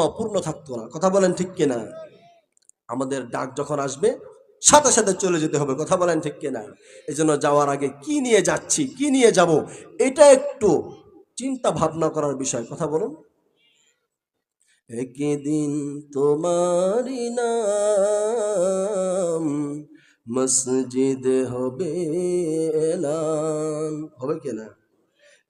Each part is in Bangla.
অপূর্ণ থাকতো না। কথা বলেন ঠিক কিনা? আমাদের ডাক যখন আসবে, সাথে সাথে চলে যেতে হবে। কথা বলেন ঠিক কিনা? এই জন্য যাওয়ার আগে কি নিয়ে যাচ্ছি, কি নিয়ে যাব, এটা একটু চিন্তা ভাবনা করার বিষয়। কথা বলুন। একদিন তোমারি মসজিদ হবে এলান। হবে কিনা?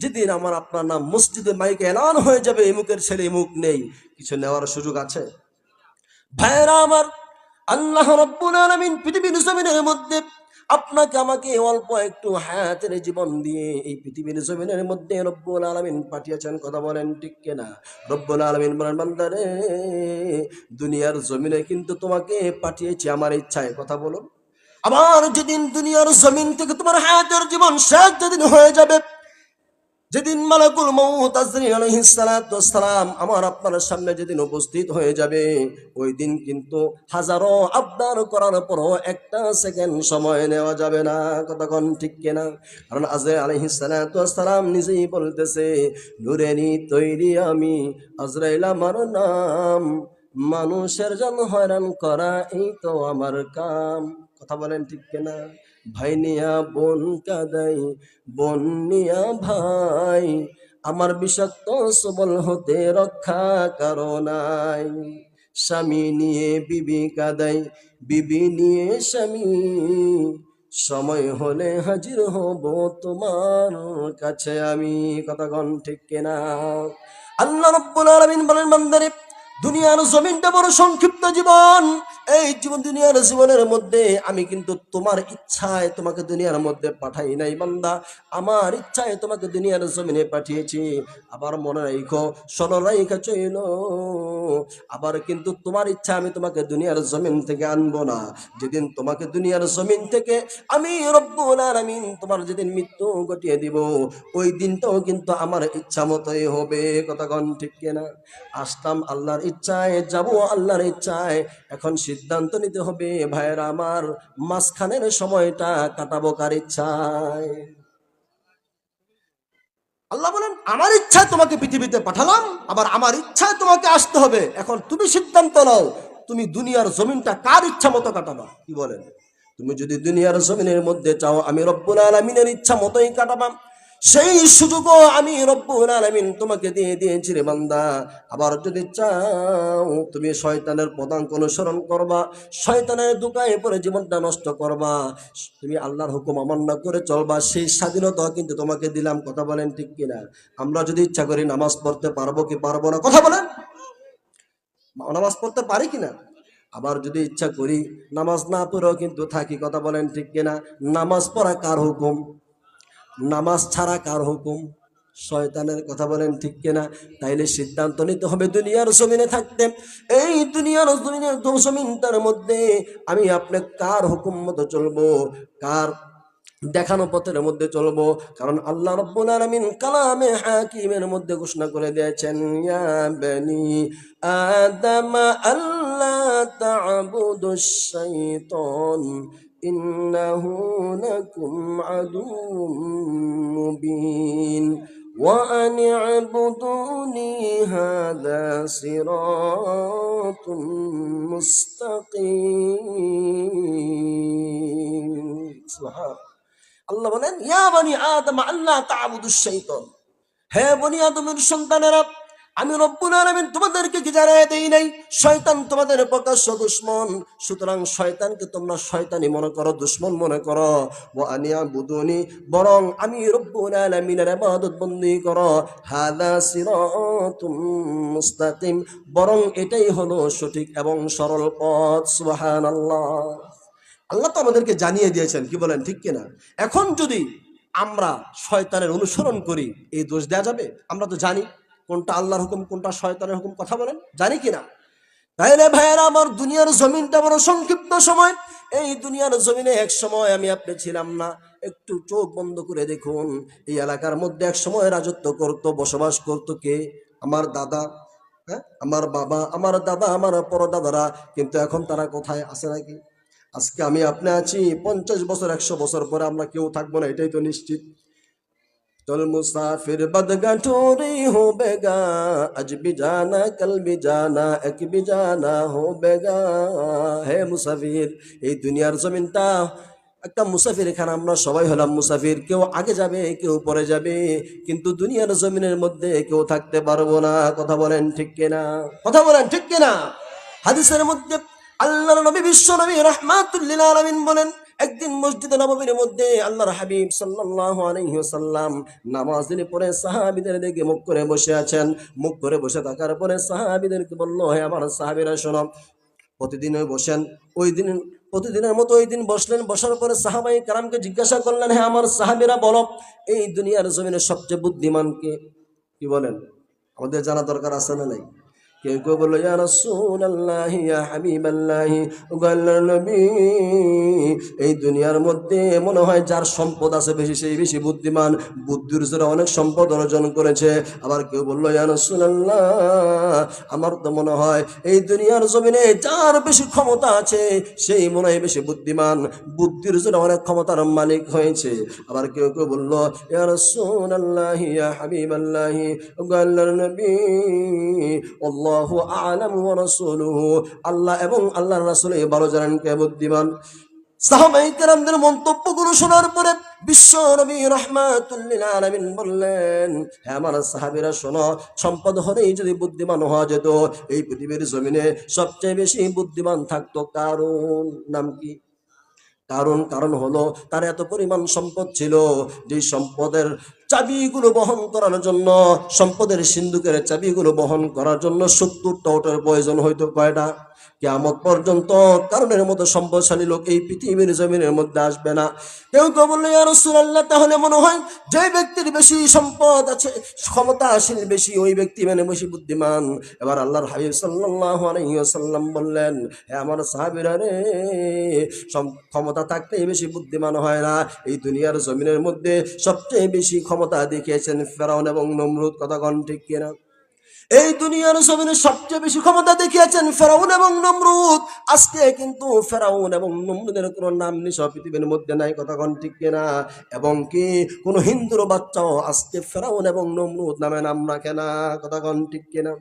যেদিন আমার আপনার নাম মসজিদে মাইকে এলান হয়ে যাবে এমুকের ছেলে এমুক নেই। কিছু নেওয়ার সুযোগ আছে? ভাইরা আমার, আল্লাহ আলামিন পৃথিবীর জমিনের মধ্যে আপনাকে আমাকে অল্প একটু হায়াতের জীবন দিয়ে এই পৃথিবীর জমিনের মধ্যে রব্বুল আলামিন পাঠিয়েছেন, কথা বলেন ঠিক কেনা? রব্বুল আলমিন বলেন বান্দারে দুনিয়ার জমিনে কিন্তু তোমাকে পাঠিয়েছি আমার ইচ্ছায়। কথা বলুন। আবার যেদিন দুনিয়ার জমিন থেকে তোমার হায়াতের জীবন শেষ যেদিন হয়ে যাবে যেদিন মালাকুল মৌত আজরিন আলাইহিস সালাতু ওয়াসসালাম আমার আপনার সামনে যেদিন উপস্থিত হয়ে যাবে, ওই দিন কিন্তু হাজারো আবদার করার পরও একটা সেকেন্ড সময় নেওয়া যাবে না। কতক্ষণ ঠিক কিনা? কারণ সালাতু ওয়াসসালাম নিজেই বলতেছে নুরেনি তৈরি আমি, আজরাইল আমার নাম, মানুষের জন্য হয়রান করা এই তো আমার কাম। কথা বলেন ঠিক কিনা? ভাই নিয়া বোন কাদাই, বোন নিয়া ভাই, আমার বিষাক্ত সবল হতে রক্ষা কারও নাই। স্বামী নিয়ে বিবি কাদাই, বিবি নিয়ে স্বামী, সময় হলে হাজির হব তোমার কাছে আমি। কতক্ষণ ঠিক কিনা? আল্লাহ রব্বুল আলামিন বলেন, বান্দারে দুনিয়ার জমিনটা বড় সংক্ষিপ্ত জীবন। এই জীবন দুনিয়ার জীবনের মধ্যে আমি কিন্তু তোমার ইচ্ছায় তোমাকে দুনিয়ার মধ্যে পাঠাই নাই বান্দা। আমার ইচ্ছায় তোমাকে দুনিয়ার জমিনে পাঠিয়েছি। আবার মনে রাখো স্মরণ রাইখা, চইল। আবার কিন্তু তোমার ইচ্ছা আমি তোমাকে দুনিয়ার জমিন থেকে আনব না। যেদিন তোমাকে দুনিয়ার জমিন থেকে আমি রব্বুল আলামিন তোমার যেদিন মৃত্যু ঘটিয়ে দিব, ওই দিনটাও কিন্তু আমার ইচ্ছা মতোই হবে। কতক্ষণ ঠিক কিনা? আসতাম আল্লাহর ইচ্ছায়, যাব আল্লাহর ইচ্ছায়। এখন সিদ্ধান্ত নিতে হবে, ভাইয়েরা আমার, মাঝখানের সময়টা কাটাবো কার ইচ্ছায়। আল্লাহ বলেন, আমার ইচ্ছায় তোমাকে পৃথিবীতে পাঠালাম, আবার আমার ইচ্ছায় তোমাকে আসতে হবে। এখন তুমি সিদ্ধান্ত নাও, তুমি দুনিয়ার জমিনটা কার ইচ্ছা মতো কাটাবা? কি বলেন? তুমি যদি দুনিয়ার জমিনের মধ্যে চাও, আমি রব্বুল আলমিনের ইচ্ছা মতোই কাটাবাম। সেই সুযোগও আমি রব্বুল আলামিন তোমাকে দিয়ে দিয়েছি রে বান্দা। আবার যদি চাও, তুমি শয়তানের পদাঙ্ক অনুসরণ করবা, শয়তানের দোকায় পরে জীবনটা নষ্ট করবা। তুমি আল্লাহর হুকুম অমান্য করে চলবা, সেই স্বাধীনতা কিন্তু তোমাকে দিলাম। কথা বলেন ঠিক কিনা? আমরা যদি ইচ্ছা করি নামাজ পড়তে পারব কি পারব না? কথা বলেন। নামাজ পড়তে পারি কিনা? আবার যদি ইচ্ছা করি নামাজ না পড়েও কিন্তু থাকি, কথা বলেন ঠিক কিনা? নামাজ পড়া কার হুকুম? নামাজ ছাড়া কার হুকুম? শয়তানের কথা বলেন ঠিক কিনা? তাইলে সিদ্ধান্ত নিতে হবে দুনিয়ার জমিনে থাকতে। এই দুনিয়ার জমিনের জমিনটার মধ্যে আমি আপনার কার হুকুম মতো চলবো? কার দেখানো পথের মধ্যে চলবো কারণ আল্লাহ রব্বুল আলামিন কালামে হাকিমের মধ্যে ঘোষণা করে দিয়েছেন ইয়া বনি আদম আল্লাহ তা'বুদুশ শাইতান إنه لكم عدو مبين وأن اعبدوني هذا صراط مستقيم سبحان আল্লাহ বলেন, ইয়া বনি আদম আল্লাহ তা'বুদুশ শাইতান। হে বনি আদমের সন্তানেরা, আমি রব্বুল আলামিন তোমাদেরকে কি জানাই দেই নাই? শয়তান তোমাদের প্রকাশ্য দুশ্মন। সুতরাং শয়তানকে তোমরা শয়তানি মনে করো, দুশ্মন মনে করো। ও আনিয়া বুদুনি বরং আমি রব্বুল আলামিনের ইবাদত বন্দি করো। হাদা সিরাতুম মুস্তাকিম। বরং এটাই হলো সঠিক এবং সরল পথ। সুবহানাল্লাহ। আল্লাহ তো আমাদেরকে জানিয়ে দিয়েছেন, কি বলেন, ঠিক কিনা? এখন যদি আমরা শয়তানের অনুসরণ করি, এই দোষ দেওয়া যাবে? আমরা তো জানি, কোনটা আল্লাহর হুকুম, কোনটা শয়তানের হুকুম, কথা বলেন, জানি কিনা? তাইলে ভাইয়েরা, আমার দুনিয়ার জমিনটা বড় সংক্ষিপ্ত সময়। এই দুনিয়ার জমিনে এক সময় আমি আপনি ছিলাম না। একটু চোখ বন্ধ করে দেখুন, এই এলাকার মধ্যে এক সময় রাজত্ব করত, বসবাস করত কে? আমার দাদা হ্যাঁ? আমার বাবা, আমার দাদা, আমার পরদাদারা, কিন্তু এখন তারা কোথায়? আছে নাকি? আজকে আমি আপনি আছি পঞ্চাশ বছর, একশো বছর পরে আমরা কেউ থাকব না, এটাই তো নিশ্চিত। চল মুসাফির বদগা ঠোরি হো বেগা আজ বি জানা, কাল বি জানা, এক বি জানা হো বেগা হে মুসাফির, এই দুনিয়ার জমিনটা, একটা মুসাফির এখানে আমরা সবাই হলাম মুসাফির, কেউ আগে যাবে, কেউ পরে যাবে, কিন্তু দুনিয়ার জমিনের মধ্যে কেউ থাকতে পারব না, কথা বলেন ঠিক কিনা? কথা বলেন ঠিক কিনা? হাদিসের মধ্যে আল্লাহর নবী, বিশ্ব নবী রহমাতুল্লিল আলামিন বলেন, একদিন মসজিদে নববীর মধ্যে আল্লাহর হাবিব সাল্লাল্লাহু আলাইহি ওয়াসাল্লাম নামাজ দিনে পরে সাহাবীদের দিকে মুখ করে বসে আছেন। মুখ করে বসে থাকার পরে সাহাবীদেরকে বলল, হে আমার সাহাবীরা, শোনো, প্রতিদিন বসেন। ওই দিন, প্রতিদিনের মতো ওই দিন বসলেন, বসার পরে সাহাবাই কারামকে জিজ্ঞাসা করলেন হ্যাঁ আমার সাহাবীরা, বলো, এই দুনিয়ার জমিনে সবচেয়ে বুদ্ধিমান কে? কি বলেন? আমাদের জানা দরকার আছে না নাই? কেউ কেউ বলল, ইয়া রাসূলুল্লাহ, ইয়া হাবিবাল্লাহ। ও আল্লাহর নবী, এই দুনিয়ার মধ্যে মনে হয় যার সম্পদ আছে বেশি, সেই বেশি বুদ্ধিমান। বুদ্ধির জোরে অনেক সম্পদ অর্জন করেছে। আবার কেউ বলল, ইয়া রাসূলুল্লাহ, আমার তো মনে হয় এই দুনিয়ার জমিনে যার বেশি ক্ষমতা আছে, সেই মনে হয় বেশি বুদ্ধিমান। বুদ্ধির জোরে অনেক ক্ষমতার মালিক হয়েছে। আবার কেউ কেউ বলল, ইয়া আল্লাহ ইয়া হাবিবাল্লাহ। ও আল্লাহর নবী আল্লাহু আলাম আল্লাহ এবং আল্লাহর রাসূল ভালো জানেন কে বুদ্ধিমান। শোনার পরে বিশ্ব নবী রহমাতুল্লিল আলামিন বললেন হ্যাঁ আমার সাহাবীরা, শোনো, সম্পদ হলেই যদি বুদ্ধিমান হওয়া যেত, এই পৃথিবীর জমিনে সবচেয়ে বেশি বুদ্ধিমান থাকতো কারণ নাম কি? কারণ কারণ হলো তার এত পরিমাণ সম্পদ ছিল যে সম্পদের চাবিগুলো বহন করার জন্য, সম্পদের সিন্ধুকের চাবিগুলো বহন করার জন্য সত্তরটা ওটার প্রয়োজন হয়তো কয়টা কেমন পর্যন্ত কারণের মতো সম্পদশালী লোক এই পৃথিবীর জমিনের মধ্যে আসবে না। কেউ কেউ বলল, ইয়া রাসূলুল্লাহ, তাহলে মনে হয় যে ব্যক্তির বেশি সম্পদ আছে, ক্ষমতাশীল বেশি, ওই ব্যক্তি মানে বেশি বুদ্ধিমান। এবার আল্লাহর হাবিব সাল্লাল্লাহু আলাইহি বললেন, হে আমার সাহাবীরা রে ক্ষমতা থাকতেই বেশি বুদ্ধিমান হয় না। এই দুনিয়ার জমিনের মধ্যে সবচেয়ে বেশি ক্ষমতা দেখিয়েছেন ফেরাউন এবং নমরুদ, কথা কন ঠিক কিনা? এই দুনিয়ার জমিনে সবচেয়ে বেশি ক্ষমতা দেখিয়েছেন ফেরাউন এবং নমরুদ। আজকে কিন্তু ফেরাউন এবং নমরুদের কোনো নাম নিশা পৃথিবীর মধ্যে নাই কথা কন ঠিক কেনা? এবং কি কোন হিন্দুর বাচ্চাও আজকে ফেরাউন এবং নমরুদ নামে নাম রাখে না কথা কন ঠিক কিনা?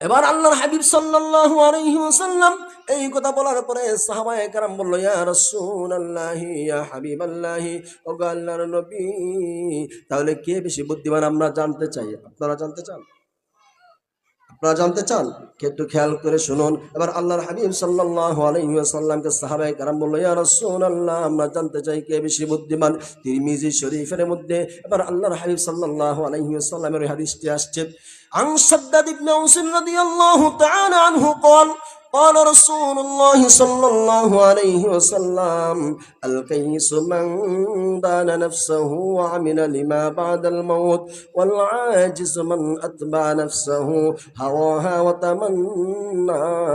এবার আল্লাহর হাবিব সাল্লাল্লাহু আলাইহি ওয়াসাল্লাম এই কথা বলার পরে সাহাবায়ে কেরাম বলল, ইয়া রাসূলুল্লাহি, ইয়া হাবিবাল্লাহি ও আল্লাহর নবী, তাহলে কে বেশি বুদ্ধিমান আমরা জানতে চাই? আপনারা জানতে চান? আপনারা জানতে চান কে একটু খেয়াল করে শুনুন এবার আল্লাহর হাবিব সাল্লাল্লাহু আলাইহি ওয়াসাল্লামকে সাহাবায়ে কেরাম বলল ইয়া রাসূলুল্লাহ আমরা জানতে চাই কে বেশি বুদ্ধিমান তিরমিজি শরীফের মধ্যে এবার আল্লাহর হাবিব সাল্লাল্লাহু আলাইহি ওয়াসাল্লামের হাদিসটি আসছে عن شداد بن أوس رضي الله تعالى عنه قال قال رسول الله صلى الله عليه وسلم الكيس من دان نفسه وعمل لما بعد الموت والعاجز من أتبع نفسه هواها وتمنى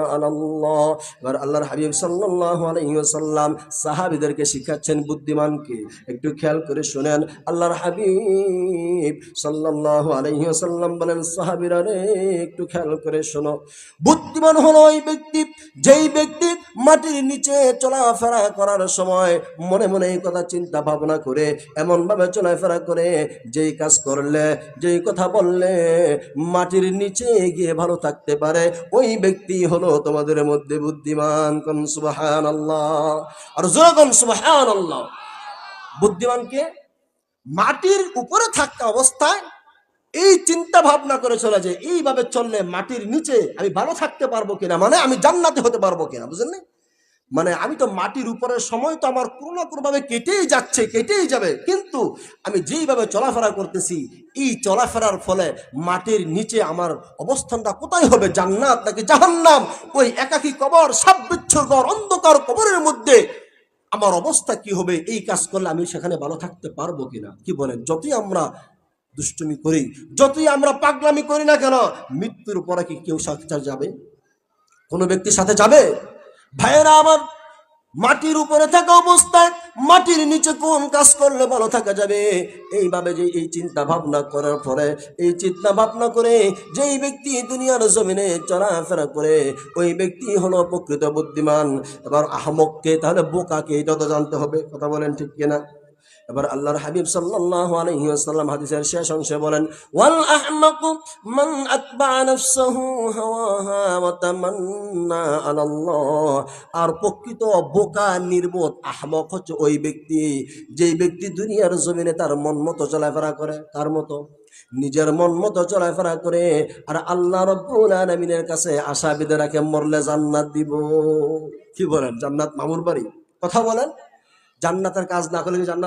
على الله এবার আল্লাহর হাবিব সাল্লাল্লাহু আলাইহি ওয়াসাল্লাম সাহাবীদেরকে শিখাচ্ছেন বুদ্ধিমানকে একটু খেয়াল করে শুনেন আল্লাহর হাবিব সাল্লাল্লাহু আলাইহি ওয়াসাল্লাম বলেন সাহাবীরা রে একটু খেয়াল করে শোনো বুদ্ধিমান হলো ওই ব্যক্তি যেই ব্যক্তি মাটির নিচে চলাফেরা করার সময় মনে মনে এই কথা চিন্তা ভাবনা করে এমন ভাবে চলাফেরা করে, যেই কাজ করলে, যেই কথা বললে মাটির নিচে গিয়ে ভালো থাকতে পারে, ওই ব্যক্তি হলো তোমাদের মধ্যে বুদ্ধিমান কোন সুবাহান আল্লাহ আর জোরগন সুবাহান আল্লাহ বুদ্ধিমানকে মাটির উপরে থাকা অবস্থায় এই চিন্তা ভাবনা করে চলে যে এইভাবে চললে মাটির নিচে আমি ভালো থাকতে পারব কিনা? মানে আমি জান্নাতে হতে পারব কিনা, বুঝলেন? মানে আমি তো মাটির উপরের সময় তো আমার কোনো না কোনোভাবে কেটেই যাচ্ছে, কেটেই যাবে। কিন্তু আমি যেইভাবে চলাফেরা করতেছি, এই চলাফেরার ফলে মাটির নিচে আমার অবস্থানটা কোথায় হবে? জান্নাত নাকি জাহান্নাম? ওই একাকী কবর, সাববিচ্ছুর অন্ধকার কবরের মধ্যে আমার অবস্থা কি হবে? এই কাজ করলে আমি সেখানে ভালো থাকতে পারব কিনা? কি বলেন? যতই আমরা দুষ্টুমি করি। যতই আমরা পাগলামি করি না কেন, মৃত্যুর পরে কি কেউ সাথে যাবে? কোনো ব্যক্তির সাথে যাবে? ভাইয়েরা, আমার মাটির উপরে থাকা অবস্থায় মাটির নিচে কোন কাজ করলে ভালো থাকা যাবে? এইভাবে যে এই চিন্তা ভাবনা করার পরে, এই চিন্তা ভাবনা করে যেই ব্যক্তি দুনিয়ার জমিনে চলাফেরা করে, ওই ব্যক্তি হলো প্রকৃত বুদ্ধিমান। এবার আহমককে তাহলে বোকাকে এটা তো জানতে হবে, কথা বলেন ঠিক কিনা? এবার আল্লাহর হাবিব ওয়াসাল্লাম হাদিসের শেষ অংশে বলেন আর প্রকৃত বোকা, নির্বোধ, আহমক হচ্ছে ওই ব্যক্তি, যেই ব্যক্তি দুনিয়ার জমিনে তার মন মতো চলাফেরা করে, তার মতো, নিজের মন মতো চলাফেরা করে, আর আল্লাহ আলামিনের কাছে আশা বিদে রাখে, মরলে জান্নাত দিব। কি বলেন? জান্নাত মামুর বাড়ি? কথা বলেন? জান্নাতের কাজ না করলে জান্নাত